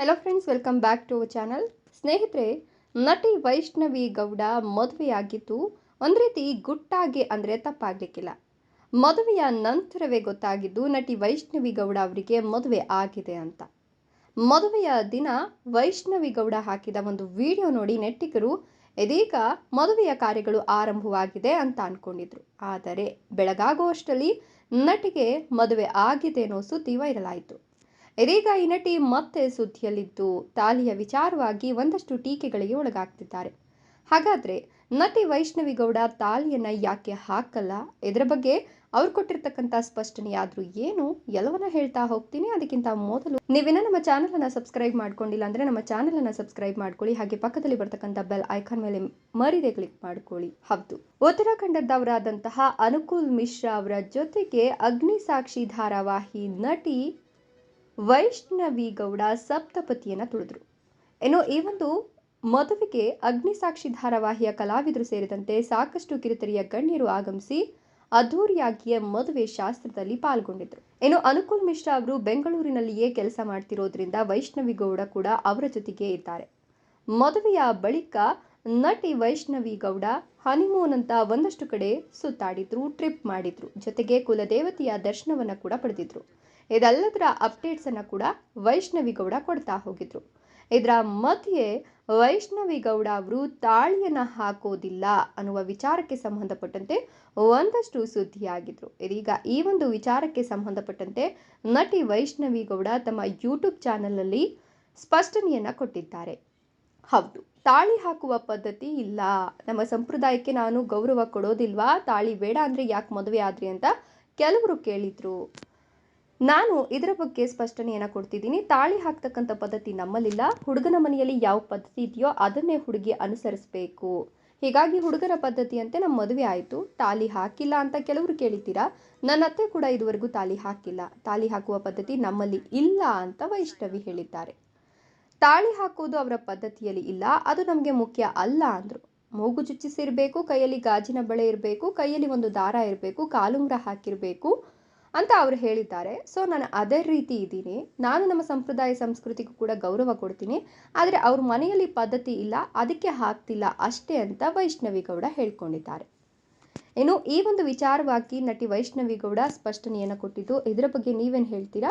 Hello friends welcome back to channel ಸ್ನೇಹಿತರೆ, ನಟಿ ವೈಷ್ಣವಿ ಗೌಡ ಮದುವೆಯಾಗಿದ್ದು, ಒಂದು ರೀತಿ ಗುಟ್ಟಾಗಿ ಅಂದರೆ ತಪ್ಪಾಗಲಿಕ್ಕಿಲ್ಲ. ಮದುವೆಯ ನಂತರವೇ ಗೊತ್ತಾಗಿದ್ದು, ನಟಿ ವೈಷ್ಣವಿ ಗೌಡ ಅವರಿಗೆ ಮದುವೆ ಆಗಿದೆ ಅಂತ. ಮದುವೆಯ ದಿನ ವೈಷ್ಣವಿ ಗೌಡ ಹಾಕಿದ ಒಂದು ವಿಡಿಯೋ ನೋಡಿ ನೆಟ್ಟಿಗರು, ಇದೀಗ ಮದುವೆಯ ಕಾರ್ಯಗಳು ಆರಂಭವಾಗಿದೆ ಅಂತ ಅಂದ್ಕೊಂಡಿದ್ರು ಆದರೆ ಬೆಳಗಾಗುವಷ್ಟರಲ್ಲಿ ನಟಿಗೆ ಮದುವೆ ಆಗಿದೆ ಅನ್ನೋ ಸುದ್ದಿ ವೈರಲ್ ಆಯಿತು. ಇದೀಗ ಈ ನಟಿ ಮತ್ತೆ ಸುದ್ದಿಯಲ್ಲಿದ್ದು, ತಾಲಿಯ ವಿಚಾರವಾಗಿ ಒಂದಷ್ಟು ಟೀಕೆಗಳಿಗೆ ಒಳಗಾಗ್ತಿದ್ದಾರೆ. ಹಾಗಾದ್ರೆ, ನಟಿ ವೈಷ್ಣವಿ ಗೌಡ ತಾಲಿಯನ್ನ ಯಾಕೆ ಹಾಕಲ್ಲ? ಇದರ ಬಗ್ಗೆ ಅವ್ರು ಕೊಟ್ಟಿರ್ತಕ್ಕಂಥ ಸ್ಪಷ್ಟನೆ ಆದ್ರೂ ಏನು? ಎಲ್ಲವನ್ನ ಹೇಳ್ತಾ ಹೋಗ್ತೀನಿ. ಅದಕ್ಕಿಂತ ಮೊದಲು ನೀವೇನ ನಮ್ಮ ಚಾನಲ್ ಅನ್ನ ಸಬ್ಸ್ಕ್ರೈಬ್ ಮಾಡ್ಕೊಂಡಿಲ್ಲ ಅಂದ್ರೆ ನಮ್ಮ ಚಾನಲ್ ಅನ್ನ ಸಬ್ಸ್ಕ್ರೈಬ್ ಮಾಡ್ಕೊಳ್ಳಿ. ಹಾಗೆ ಪಕ್ಕದಲ್ಲಿ ಬರ್ತಕ್ಕಂಥ ಬೆಲ್ ಐಕಾನ್ ಮೇಲೆ ಮರಿದೆ ಕ್ಲಿಕ್ ಮಾಡ್ಕೊಳ್ಳಿ. ಹೌದು. ಉತ್ತರಾಖಂಡದವರಾದಂತಹ ಅನುಕೂಲ್ ಮಿಶ್ರಾ ಅವರ ಜೊತೆಗೆ ಅಗ್ನಿ ಸಾಕ್ಷಿ ಧಾರಾವಾಹಿ ನಟಿ ವೈಷ್ಣವಿ ಗೌಡ ಸಪ್ತಪತಿಯನ್ನು ತುಳಿದ್ರು. ಏನೋ ಈ ಒಂದು ಮದುವೆಗೆ ಅಗ್ನಿಸಾಕ್ಷಿ ಧಾರಾವಾಹಿಯ ಕಲಾವಿದರು ಸೇರಿದಂತೆ ಸಾಕಷ್ಟು ಕಿರುತೆರೆಯ ಗಣ್ಯರು ಆಗಮಿಸಿ ಅದ್ಧೂರಿಯಾಗಿಯೇ ಮದುವೆ ಶಾಸ್ತ್ರದಲ್ಲಿ ಪಾಲ್ಗೊಂಡಿದ್ರು. ಏನು ಅನುಕೂಲ್ ಮಿಶ್ರಾ ಅವರು ಬೆಂಗಳೂರಿನಲ್ಲಿಯೇ ಕೆಲಸ ಮಾಡ್ತಿರೋದ್ರಿಂದ ವೈಷ್ಣವಿ ಗೌಡ ಕೂಡ ಅವರ ಜೊತೆಗೆ ಇದ್ದಾರೆ. ಮದುವೆಯ ಬಳಿಕ ನಟಿ ವೈಷ್ಣವಿ ಗೌಡ ಹನಿಮೂನ್ ಅಂತ ಒಂದಷ್ಟು ಕಡೆ ಸುತ್ತಾಡಿದ್ರು, ಟ್ರಿಪ್ ಮಾಡಿದ್ರು. ಜೊತೆಗೆ ಕುಲದೇವತೆಯ ದರ್ಶನವನ್ನು ಕೂಡ ಪಡೆದಿದ್ರು. ಇದೆಲ್ಲದರ ಅಪ್ಡೇಟ್ಸ್ ಅನ್ನ ಕೂಡ ವೈಷ್ಣವಿ ಗೌಡ ಕೊಡ್ತಾ ಹೋಗಿದ್ರು. ಇದರ ಮಧ್ಯೆ ವೈಷ್ಣವಿ ಗೌಡ ಅವರು ತಾಳಿಯನ್ನು ಹಾಕೋದಿಲ್ಲ ಅನ್ನುವ ವಿಚಾರಕ್ಕೆ ಸಂಬಂಧಪಟ್ಟಂತೆ ಒಂದಷ್ಟು ಸುದ್ದಿಯಾಗಿದ್ರು. ಇದೀಗ ಈ ಒಂದು ವಿಚಾರಕ್ಕೆ ಸಂಬಂಧಪಟ್ಟಂತೆ ನಟಿ ವೈಷ್ಣವಿ ಗೌಡ ತಮ್ಮ ಯೂಟ್ಯೂಬ್ ಚಾನಲ್ನಲ್ಲಿ ಸ್ಪಷ್ಟನೆಯನ್ನು ಕೊಟ್ಟಿದ್ದಾರೆ. ಹೌದು. ತಾಳಿ ಹಾಕುವ ಪದ್ಧತಿ ಇಲ್ಲ. ನಮ್ಮ ಸಂಪ್ರದಾಯಕ್ಕೆ ನಾನು ಗೌರವ ಕೊಡೋದಿಲ್ವಾ? ತಾಳಿ ಬೇಡ ಅಂದ್ರೆ ಯಾಕೆ ಮದುವೆ ಆದ್ರಿ ಅಂತ ಕೆಲವರು ಕೇಳಿದ್ರು. ನಾನು ಇದರ ಬಗ್ಗೆ ಸ್ಪಷ್ಟನೆಯನ್ನು ಕೊಡ್ತಿದ್ದೀನಿ. ತಾಳಿ ಹಾಕ್ತಕ್ಕಂಥ ಪದ್ಧತಿ ನಮ್ಮಲ್ಲಿಲ್ಲ. ಹುಡುಗನ ಮನೆಯಲ್ಲಿ ಯಾವ ಪದ್ಧತಿ ಇದೆಯೋ ಅದನ್ನೇ ಹುಡುಗಿ ಅನುಸರಿಸಬೇಕು. ಹೀಗಾಗಿ ಹುಡುಗರ ಪದ್ಧತಿಯಂತೆ ನಮ್ಮ ಮದುವೆ ಆಯಿತು. ತಾಳಿ ಹಾಕಿಲ್ಲ ಅಂತ ಕೆಲವರು ಕೇಳಿದ್ದೀರಾ? ನನ್ನ ಅತ್ತೆ ಕೂಡ ಇದುವರೆಗೂ ತಾಳಿ ಹಾಕಿಲ್ಲ. ತಾಳಿ ಹಾಕುವ ಪದ್ಧತಿ ನಮ್ಮಲ್ಲಿ ಇಲ್ಲ ಅಂತ ವೈಷ್ಣವಿ ಹೇಳಿದ್ದಾರೆ. ತಾಳಿ ಹಾಕೋದು ಅವರ ಪದ್ಧತಿಯಲ್ಲಿ ಇಲ್ಲ, ಅದು ನಮಗೆ ಮುಖ್ಯ ಅಲ್ಲ ಅಂದರು. ಮೂಗು ಚುಚ್ಚಿಸಿರಬೇಕು, ಕೈಯಲ್ಲಿ ಗಾಜಿನ ಬಳೆ ಇರಬೇಕು, ಕೈಯಲ್ಲಿ ಒಂದು ದಾರ ಇರಬೇಕು ಕಾಲುಂಗ್ರ ಹಾಕಿರಬೇಕು ಅಂತ ಅವರು ಹೇಳಿದ್ದಾರೆ. ಸೊ ನಾನು ಅದೇ ರೀತಿ ಇದ್ದೀನಿ. ನಾನು ನಮ್ಮ ಸಂಪ್ರದಾಯ ಸಂಸ್ಕೃತಿಗೂ ಕೂಡ ಗೌರವ ಕೊಡ್ತೀನಿ. ಆದರೆ ಅವ್ರ ಮನೆಯಲ್ಲಿ ಪದ್ಧತಿ ಇಲ್ಲ, ಅದಕ್ಕೆ ಹಾಕ್ತಿಲ್ಲ ಅಷ್ಟೇ ಅಂತ ವೈಷ್ಣವಿಗೌಡ ಹೇಳ್ಕೊಂಡಿದ್ದಾರೆ. ಇನ್ನು ಈ ಒಂದು ವಿಚಾರವಾಗಿ ನಟಿ ವೈಷ್ಣವಿಗೌಡ ಸ್ಪಷ್ಟನೆಯನ್ನು ಕೊಟ್ಟಿದ್ದು, ಇದರ ಬಗ್ಗೆ ನೀವೇನು ಹೇಳ್ತೀರಾ?